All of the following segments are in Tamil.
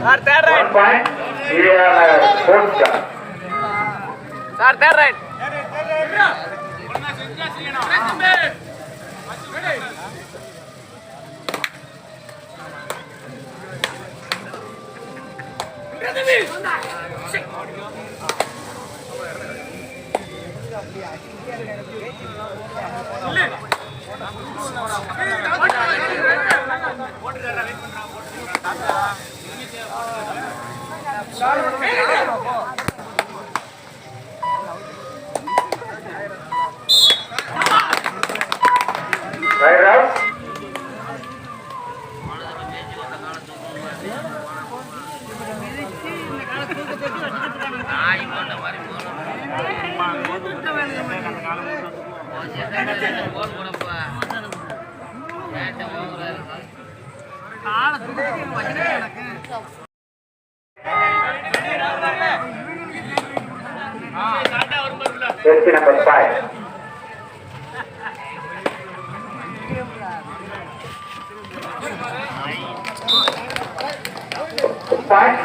One point. Here, fourth shot. Sir third right Right out. Jersey number five. Point.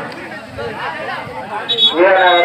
Here, right.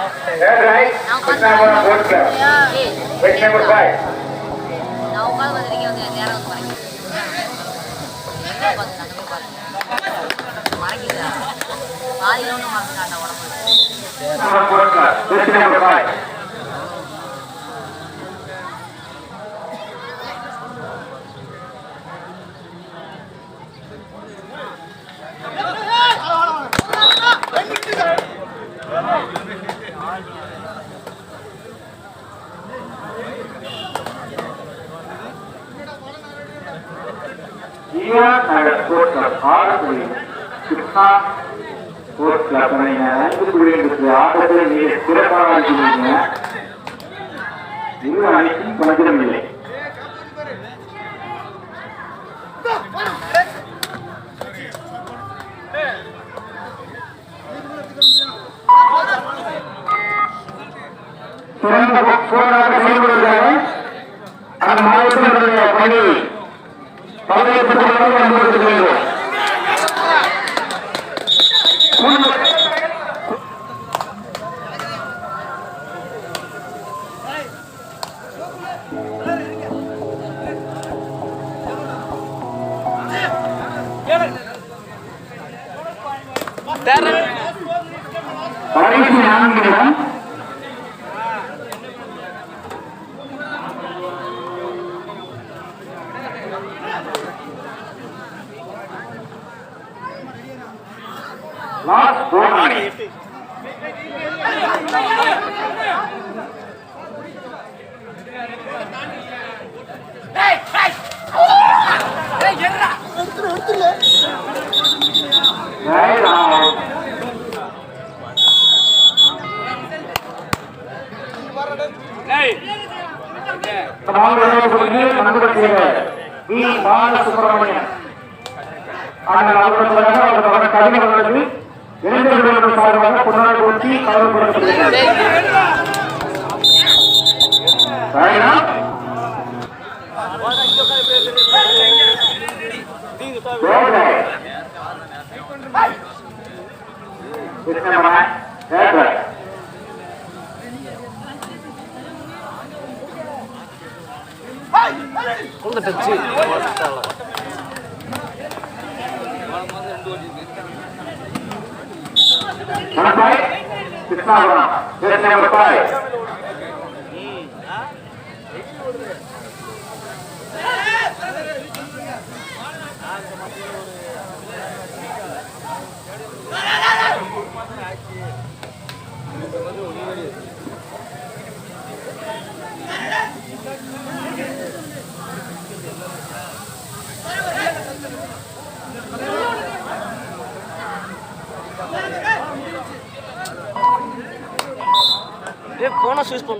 Forward. Third right. Pick number fourth shot. Pick number five. நான் உட்காந்து பார்த்துருக்கீங்க வந்து நேரம் வந்து மறைக்க எங்கே பார்த்து அந்த போய் பாருங்க மறைக்குதா பாதியில் ஒன்றும் மறந்துட்டாண்டா உடம்பு Number fourth shot. Jersey number five. Iran Nagar sports club ஆறு புள்ளி கிருஷ்ணா ஸ்போர்ட்ஸ் கிளப் ஐந்து புள்ளி ஆட்டத்தில் நீங்க சிறப்பாக இருக்கீங்க இரு அனைத்தும் பணத்திடம் இல்லை சிறந்த போராக செயல்படுகிறார் தேர்ட் ரைட் கடைசி நான்கு நிமிடம் last four minutes Right out. V Balasubramanian. ஆனால் அவர்களுக்காக அவர்கள். கடிதங்களுக்கு இளைஞர்களுக்கு சார்பாக புனரை ஊற்றி கலந்து கொடுக்கப்படுகிறது touch. Yes, number five. Bonus use பண்ண